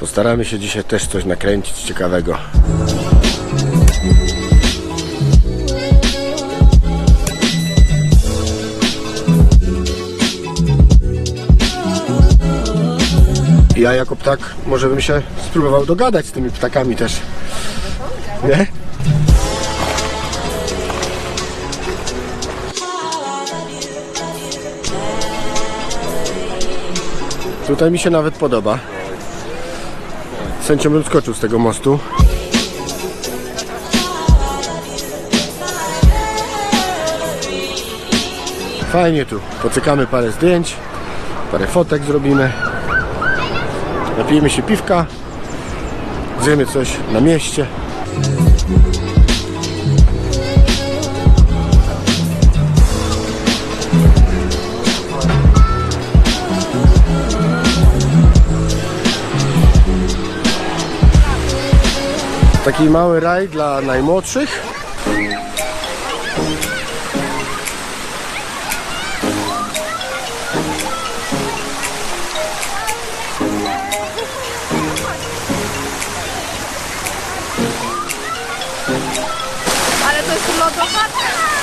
Postaramy się dzisiaj też coś nakręcić ciekawego. Ja jako ptak może bym się spróbował dogadać z tymi ptakami też. Nie? Tutaj mi się nawet podoba. Sędzią bym skoczył z tego mostu. Fajnie tu. Pocykamy parę zdjęć, parę fotek zrobimy. Napijemy się piwka. Zjemy coś na mieście. Taki mały raj dla najmłodszych. Ale to jest lodowate.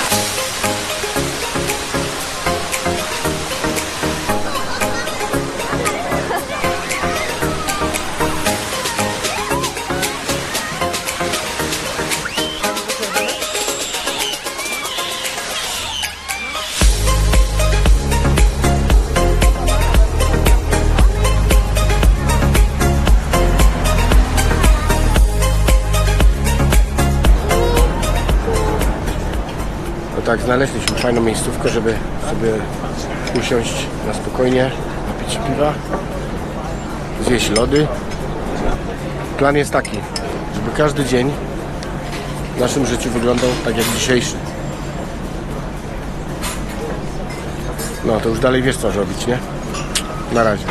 Tak, znaleźliśmy fajną miejscówkę, żeby sobie usiąść na spokojnie, napić się piwa, zjeść lody. Plan jest taki, żeby każdy dzień w naszym życiu wyglądał tak jak dzisiejszy. No to już dalej wiesz co robić, nie? Na razie.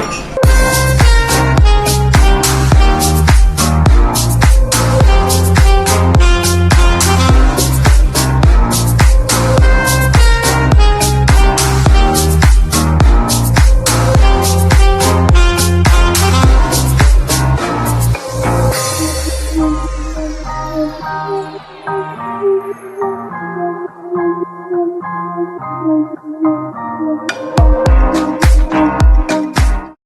Thank you.